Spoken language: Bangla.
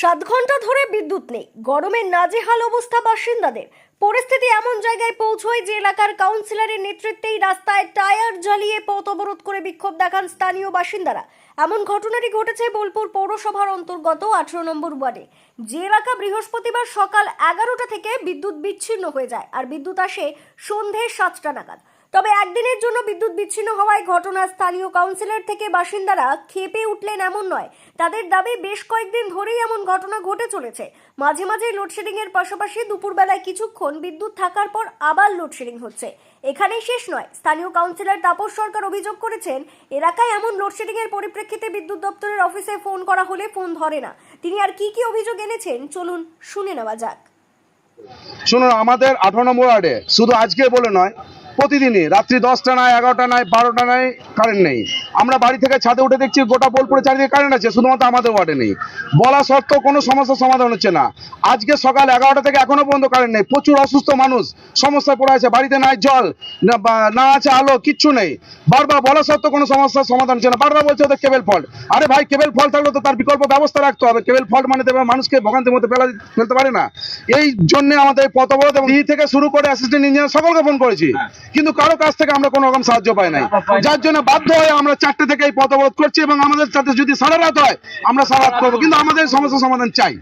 সাত ঘণ্টা ধরে বিদ্যুৎ নেই। গরমে নাজেহাল অবস্থা বাসিন্দাদের। পরিস্থিতি এমন জায়গায় পৌঁছয় যে এলাকার কাউন্সিলরের নেতৃত্বেই রাস্তায় টায়ার জ্বালিয়ে পথ অবরোধ করে বিক্ষোভ দেখান স্থানীয় বাসিন্দারা। এমন ঘটনাটি ঘটেছে বোলপুর পৌরসভার অন্তর্গত আঠারো নম্বর ওয়ার্ডে। যে এলাকা বৃহস্পতিবার সকাল এগারোটা থেকে বিদ্যুৎ বিচ্ছিন্ন হয়ে যায়, আর বিদ্যুৎ আসে সন্ধে সাতটা নাগাদ। তবে একদিনের জন্য বিদ্যুৎ বিচ্ছিন্ন হওয়ায় ঘটনা স্থানীয় কাউন্সিলর থেকে বাসিন্দারা খেপে উঠলেন এমন নয়। তাদের দাবি বেশ কয়েকদিন ধরেই এমন ঘটনা ঘটে চলেছে। মাঝে মাঝে লোডশেডিং এর পাশাপাশি দুপুরবেলায় কিছুক্ষণ বিদ্যুৎ থাকার পর আবার লোডশেডিং হচ্ছে। এখানেই শেষ নয়। স্থানীয় কাউন্সিলর তাপস সরকার অভিযোগ করেছেন, এলাকায় এমন লোডশেডিং এর পরিপ্রেক্ষিতে বিদ্যুৎ দপ্তরের অফিসে ফোন করা হলে ফোন ধরে না। তিনি আর কি কি অভিযোগ এনেছেন, চলুন শুনে নেওয়া যাক। শুনুন, আমাদের আঠারো নম্বর ওয়ার্ডে, শুধু আজকে বলে নয় প্রতিদিনই, রাত্রি দশটা নয় এগারোটা নয় বারোটা নয় কারেন্ট নেই। আমরা বাড়ি থেকে ছাদে উঠে দেখছি গোটা বোলপুরে চারিদিকে কারেন্ট আছে, শুধুমাত্র আমাদের ওয়ার্ডে নেই। বলা সত্ত্বেও কোনো সমস্যার সমাধান হচ্ছে না। আজকে সকাল এগারোটা থেকে এখনও পর্যন্ত কারেন্ট নেই। প্রচুর অসুস্থ মানুষ, সমস্যায় পড়ে আছে, বাড়িতে নাই জল, না আছে আলো, কিচ্ছু নেই। বারবার বলা সত্ত্বেও কোনো সমস্যার সমাধান হচ্ছে না। বারবার বলছে ওদের কেবল ফল্ট আরে ভাই কেবল ফল্ট থাকলে তো তার বিকল্প ব্যবস্থা রাখতে হবে। কেবল ফল্ট মানে দেবে মানুষকে ভোগান্তির মধ্যে ফেলা ফেলতে পারে না। এই জন্য আমাদের পথ অবরোধ এবং থেকে শুরু করে অ্যাসিস্ট্যান্ট ইঞ্জিনিয়ার সকলকে ফোন করেছি। কিন্তু কারও কাছ থেকে আমরা কোনো রকম সাহায্য পাই নাই। যার জন্য বাধ্য হয়ে আমরা চারটে থেকে এই পথ অবরোধ করছি এবং আমাদের সাথে যদি সারা রাত হয় আমরা সারা রাত করব। কিন্তু আমাদের সমস্যা সমাধান চাই।